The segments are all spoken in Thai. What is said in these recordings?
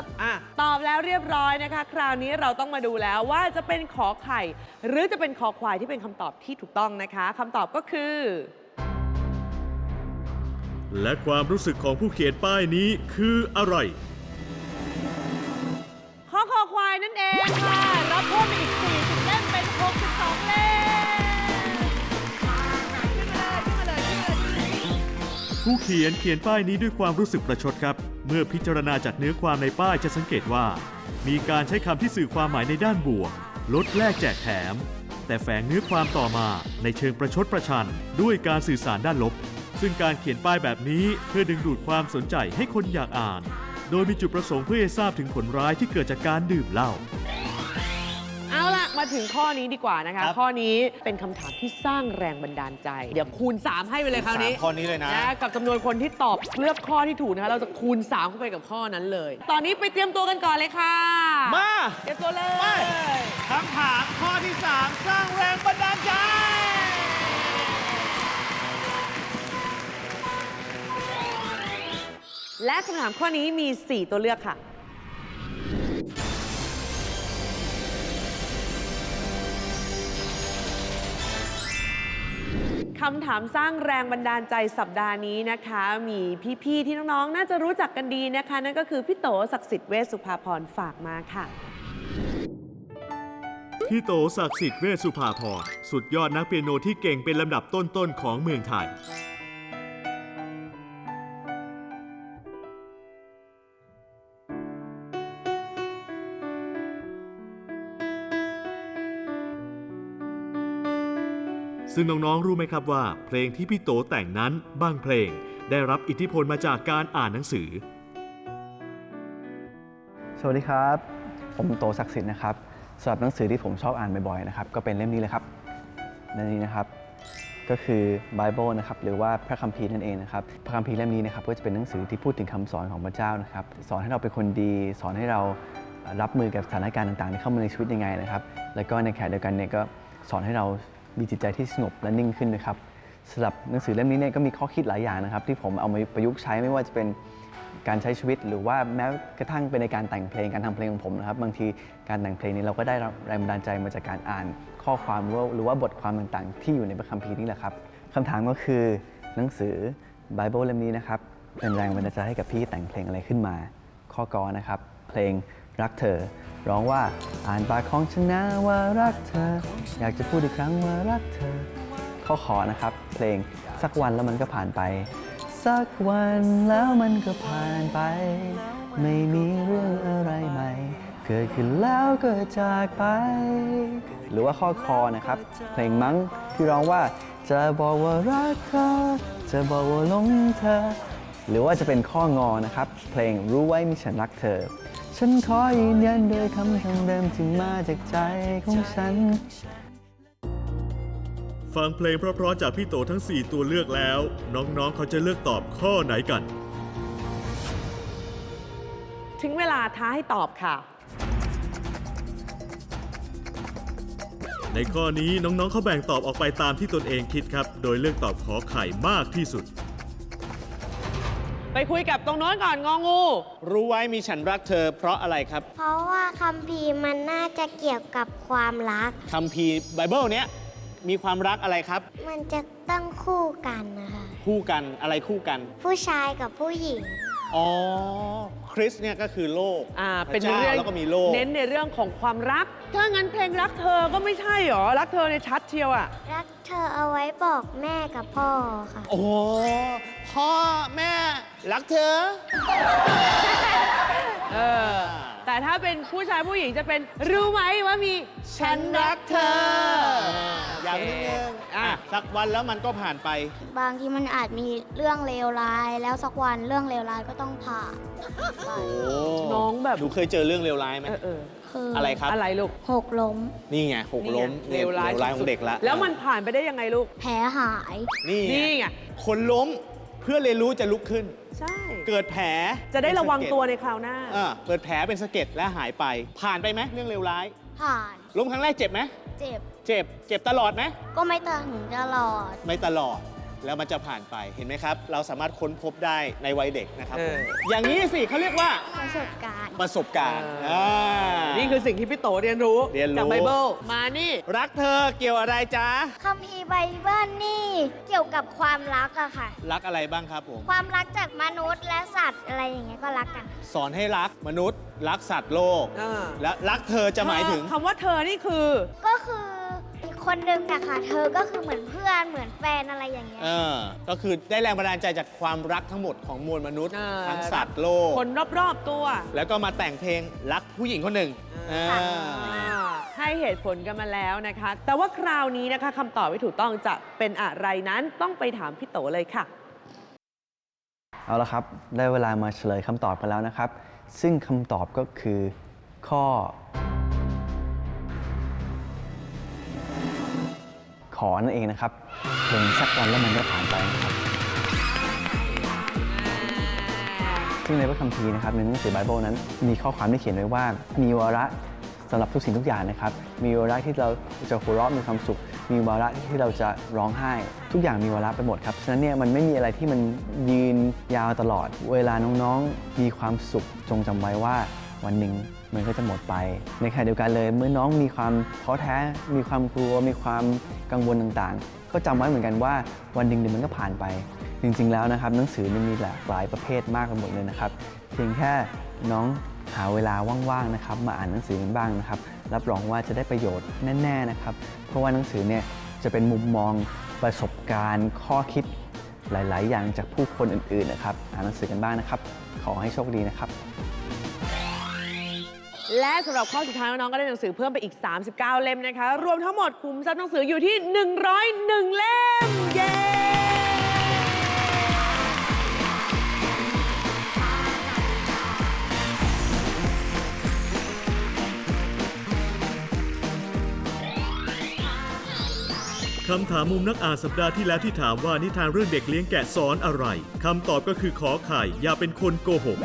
ครับอะ ตอบแล้วเรียบร้อยนะคะ คราวนี้เราต้องมาดูแล้วว่าจะเป็นขอไข่ หรือจะเป็นคอควายที่เป็นคำตอบที่ถูกต้องนะคะคำตอบก็คือ และความรู้สึกของผู้เขียนป้ายนี้คืออะไรข้อคอควายนั่นเองค่ะ รับเพิ่มอีก 40 เล่มเป็น 62 เล่มขึ้นมาเลยขึ้นมาเลยขึ้นมาเลย ผู้เขียนเขียนป้ายนี้ด้วยความรู้สึกประชดครับเมื่อพิจารณาจากเนื้อความในป้ายจะสังเกตว่า มีการใช้คำที่สื่อความหมายในด้านบวก ลดแลกแจกแถม แต่แฝงเนื้อความต่อมาในเชิงประชดประชัน ด้วยการสื่อสารด้านลบ ซึ่งการเขียนป้ายแบบนี้เพื่อดึงดูดความสนใจให้คนอยากอ่าน โดยมีจุดประสงค์เพื่อให้ทราบถึงผลร้ายที่เกิดจากการดื่มเหล้า มาถึงข้อนี้ดีกว่านะคะ ครับข้อนี้เป็นคำถามที่สร้างแรงบันดาลใจ เดี๋ยวคูณ 3 ให้ไปเลยคราวนี้สามข้อนี้เลยนะนะ กับจำนวนคนที่ตอบเลือกข้อที่ถูกนะคะ เราจะคูณ 3 เข้าไปกับข้อนั้นเลย ตอนนี้ไปเตรียมตัวกันก่อนเลยค่ะมา เตรียมตัวเลย ไป คำถามข้อที่ 3 สร้างแรงบันดาลใจ และคำถามข้อนี้มี 4 ตัวเลือกค่ะ คำถามสร้างแรงบันดาลใจสัปดาห์นี้นะคะ มีพี่ ๆ ที่น้อง ๆ น่าจะรู้จักกันดีนะคะ นั่นก็คือพี่โตศักดิ์สิทธิ์เวชสุภาพรฝากมาค่ะ พี่โตศักดิ์สิทธิ์เวชสุภาพรสุดยอดนักเปียโนที่เก่งเป็นลำดับต้น ๆ ของเมืองไทย ซึ่งน้องๆรู้ไหมครับว่า เพลงที่พี่โตแต่งนั้นบางเพลง ได้รับอิทธิพลมาจากการอ่านหนังสือ สวัสดีครับ ผมโตศักดิ์สิทธิ์นะครับสำหรับหนังสือที่ผมชอบอ่านบ่อยๆนะครับก็เป็นเล่มนี้เลยครับในนี้นะครับก็คือ Bible นะครับหรือว่าพระคัมภีร์นั่นเองนะครับพระคัมภีร์เล่มนี้นะครับก็จะเป็นหนังสือที่พูดถึงคำสอนของพระเจ้านะครับสอนให้เราเป็นคนดี สอนให้เรารับมือกับสถานการณ์ต่างๆที่เข้ามาในชีวิตยังไงนะครับ แล้วก็ในแขณะเดียวกันเนี่ยก็สอนให้เรา มีจิตใจที่สงบและนิ่งขึ้นนะครับสำหรับหนังสือเล่มนี้เนี่ยก็มีข้อคิดหลายอย่างนะครับ ที่ผมเอามาประยุกต์ใช้ไม่ว่าจะเป็นการใช้ชีวิต หรือว่าแม้กระทั่งเป็นในการแต่งเพลงการทำเพลงของผมนะครับ บางทีการแต่งเพลงนี้เราก็ได้รับแรงบันดาลใจมาจากการอ่านข้อความหรือว่าวาบทความต่างๆ ที่อยู่ในพระคัมภีร์นี่แหละครับคำถามก็คือหนังสือ Bible เล่มนี้นะครับเป็นแรงบันดาลใจให้กับพี่แต่งเพลงอะไรขึ้นมา ข้อกอนะครับ เพลง รักเธอ ร้องว่าอ่านปากของฉันนะว่ารักเธอ อยากจะพูดอีกครั้งว่ารักเธอข้อขอนะครับ เพลงสักวันแล้วมันก็ผ่านไป สักวันแล้วมันก็ผ่านไป ไม่มีเรื่องอะไรใหม่ เกิดขึ้นแล้วก็จากไป หรือว่าข้อคอนะครับ เพลงมั้งที่ร้องว่าจะบอกว่ารักเธอ จะบอกว่าหลงเธอ หรือว่าจะเป็นข้องอนะครับ เพลงรู้ไว้มิฉันรักเธอ ฉันขอยืนยันด้วยคำคำเดิมที่มาจากใจของฉัน ฟังเพลงเพราะๆจากพี่โตทั้ง 4 ตัวเลือกแล้ว น้องๆเขาจะเลือกตอบข้อไหนกัน ถึงเวลาท้าให้ตอบค่ะ ในข้อนี้น้องๆเขาแบ่งตอบออกไปตามที่ตนเองคิดครับ โดยเลือกตอบขอไข่มากที่สุด ไปคุยกับตรงโน้นก่อนงองู รู้ไว้มีฉันรักเธอ เพราะอะไรครับเพราะว่าคัมภีร์มันน่าจะเกี่ยวกับความรัก คัมภีร์ไบเบิลเนี้ยมีความรักอะไรครับ มันจะต้องคู่กันนะคะ คู่กันอะไรคู่กัน ผู้ชายกับผู้หญิง อ๋อ คริสเนี่ยก็คือโลกอ่าพเป็นระจ้าเรื่องแล้วก็มีโลก เน้นในเรื่องของความรัก ถ้างั้นเพลงรักเธอก็ไม่ใช่หรอ รักเธอในยชัดเชียวอะรักเธอเอาไว้บอกแม่กับพ่อค่ะ โอ้โหพ่อแม่ รักเธอ เออ แต่ถ้าเป็นผู้ชายผู้หญิงจะเป็นรู้ไหมว่ามี ฉันรักเธอ สักวันแล้วมันก็ผ่านไป บางทีมันอาจมีเรื่องเลวร้าย แล้วสักวันเรื่องเลวร้ายก็ต้องผ่านไปโอ้น้องแบบหนูเคยเจอเรื่องเลวร้ายไหม เออเออคือออะไรครับ อะไรลูกหกล้ม นี่ไงหกล้มนี่ไงเลวร้ายเลวร้ายของเด็กละแล้วมันผ่านไปได้ยังไงลูก แผลหาย นี่นี่ไง คนล้มเพื่อเรียนรู้จะลุกขึ้น ใช่ เกิดแผลจะได้ระวังเป็นสะเก็ดตัวในคราวหน้า อ่าเกิดแผลเป็นสะเก็ดและหายไป ผ่านไปไหมเรื่องเลวร้าย ผ่าน ล้มครั้งแรกเจ็บไหมเจ็บ เจ็บ เจ็บตลอดไหม ก็ไม่ถึงตลอด ไม่ตลอด แล้วมันจะผ่านไป เห็นไหมครับ เราสามารถค้นพบได้ในวัยเด็กนะครับเอผอมอย่างนี้สิเขาเรียกว่าประสบการณ์ ประสบการณ์เอออ่านี่คือสิ่งที่พี่โตเรียนรู้เรียนรู้จากไบเบิล มานี่ รักเธอเกี่ยวอะไรจ๊ะ คัมภีร์ไบเบิลนี่เกี่ยวกับความรักอะค่ะ รักอะไรบ้างครับผม ความรักจากมนุษย์และสัตว์อะไรอย่างเงี้ยก็รักกัน สอนให้รักมนุษย์ รักสัตว์โลก อ่า และรักเธอจะหมายถึง คำว่าเธอนี่คือ ก็คืออีก คนนึงอะค่ะเธอก็คือเหมือนเพื่อนเหมือนแฟนอะไรอย่างเงี้ย เออก็คือได้แรงบันดาลใจจากความรักทั้งหมดของมวลมนุษย์อ่าทั้งสัตว์โลก คนรอบๆตัวแล้วก็มาแต่งเพลงรักผู้หญิงคนหนึ่งอ่าอ่าให้เหตุผลกันมาแล้วนะคะ แต่ว่าคราวนี้นะคะคำตอบที่ถูกต้องจะเป็นอะไรนั้นต้องไปถามพี่โตเลยค่ะ เอาละครับ ได้เวลามาเฉลยคำตอบกันแล้วนะครับ ซึ่งคำตอบก็คือข้อ ขอนั่นเองนะครับเพลงสักวันแล้วมันก็ผ่านไปนะครับซึ่งในพระคัมภีร์นะครับในหนังสือไบเบิลนั้น มีข้อความที่เขียนไว้ว่า มีวาระสำหรับทุกสิ่งทุกอย่างนะครับ มีวาระที่เราจะหัวเราะมีความสุข มีวาระที่เราจะร้องไห้ ทุกอย่างมีวาระไปหมดครับ ฉะนั้นเนี่ยมันไม่มีอะไรที่มันยืนยาวตลอด เวลาน้องๆ มีความสุขจงจำไว้ว่าวันหนึ่ง มันก็จะหมดไป ในขณะเดียวกันเลย เมื่อน้องมีความท้อแท้ มีความกลัว มีความกังวลต่างๆ ก็จำไว้เหมือนกันว่าวันหนึ่งมันก็ผ่านไป จริงๆแล้วนะครับหนังสือมันมีหลากหลายประเภทมากไปหมดเลยนะครับ เพียงแค่น้องหาเวลาว่างๆนะครับมาอ่านหนังสือกันบ้างนะครับ รับรองว่าจะได้ประโยชน์แน่ๆนะครับ เพราะว่าหนังสือเนี่ยจะเป็นมุมมองประสบการณ์ ข้อคิดหลาย ๆ อย่างจากผู้คนอื่นๆนะครับ อ่านหนังสือกันบ้างนะครับ ขอให้โชคดีนะครับ และสำหรับข้อสุดท้ายน้องๆก็ได้หนังสือเพิ่มไปอีก 39 เล่มนะคะ รวมทั้งหมดคุ้มทรัพย์หนังสืออยู่ที่ 101 เล่ม เย้คำถามมุมนักอ่านสัปดาห์ที่แล้วที่ถามว่านิทานเรื่องเด็กเลี้ยงแกะสอนอะไรคำตอบก็คือขอไข่อย่าเป็นคนโกหก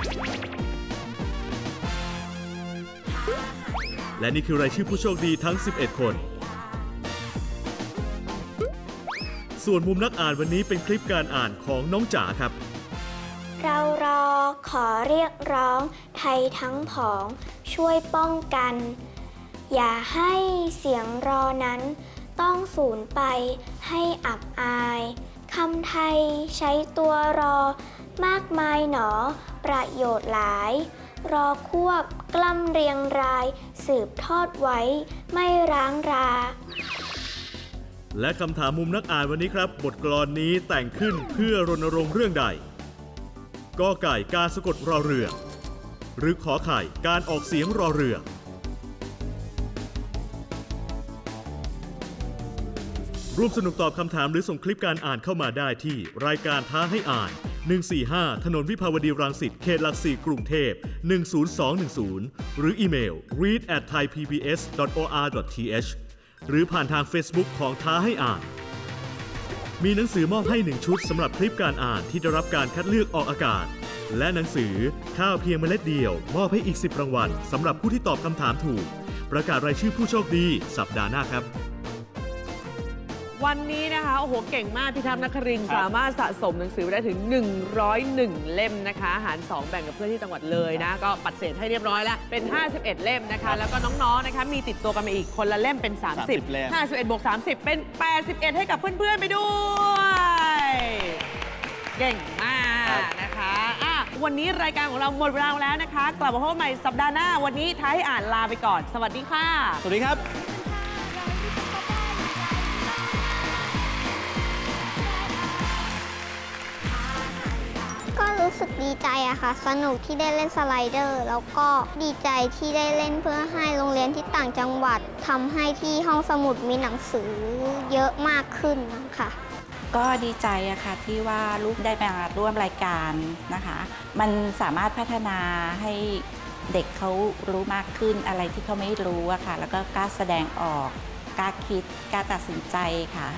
และนี่คือรายชื่อผู้โชคดีทั้ง 11 คน ส่วนมุมนักอ่านวันนี้เป็นคลิปการอ่านของน้องจ๋าครับ เรารอขอเรียกร้องไทยทั้งผองช่วยป้องกัน อย่าให้เสียงรอนั้น ต้องสูญไปให้อับอายคำไทยใช้ตัวรอมากมายหนอ ประโยชน์หลาย รอควบกล้ำเรียงราย สืบทอดไว้ ไม่ร้างรา และคำถามมุมนักอ่านวันนี้ครับ บทกลอนนี้แต่งขึ้นเพื่อรณรงค์เรื่องใดกอไก่การสะกดรอเรือ หรือขอไข่การออกเสียงรอเรือ ร่วมสนุกตอบคำถามหรือส่งคลิปการอ่านเข้ามาได้ที่รายการท้าให้อ่าน 145 ถนนวิภาวดีรังสิต เขตหลักสี่กรุงเทพ 10210 หรืออีเมล read at thaipbs.or.th หรือผ่านทาง Facebook ของท้าให้อ่าน มีหนังสือมอบให้1ชุดสำหรับคลิปการอ่านที่ได้รับการคัดเลือกออกอากาศ และหนังสือข้าวเพียงเมล็ดเดียว มอบให้อีก 10 รางวัลสำหรับผู้ที่ตอบคำถามถูก ประกาศรายชื่อผู้โชคดีสัปดาห์หน้าครับ วันนี้นะคะ โอ้โห เก่งมากพี่ทัพนักครินทร์ครับ สามารถสะสมหนังสือไปได้ถึง 101 เล่มนะคะ หาร 2 แบ่งกับเพื่อนที่จังหวัดเลยนะ ก็ปัดเศษให้เรียบร้อยแล้ว เป็น 51 เล่มนะคะ แล้วก็น้องๆนะคะ มีติดตัวกันมาอีกคนละเล่มเป็น 30 30เล่ม 51บวก30 เป็น 81 ให้กับเพื่อนๆไปด้วย เก่งมากนะคะอะวันนี้รายการของเราหมดเวลาแล้วนะคะ กลับมาพบกันใหม่สัปดาห์หน้า วันนี้ท้ายให้อ่านลาไปก่อน สวัสดีค่ะ สวัสดีครับ รู้สึกดีใจอะค่ะ สนุกที่ได้เล่นสไลเดอร์ แล้วก็ดีใจที่ได้เล่นเพื่อให้โรงเรียนที่ต่างจังหวัดทำให้ที่ห้องสมุดมีหนังสือเยอะมากขึ้นะค่ะก็ดีใจอะค่ะที่ว่าลูกได้มาร่วมรายการนะคะ มันสามารถพัฒนาให้เด็กเขารู้มากขึ้นอะไรที่เขาไม่รู้อะค่ะ แล้วก็กล้าแสดงออกกล้าคิดกล้าตัดสินใจค่ะ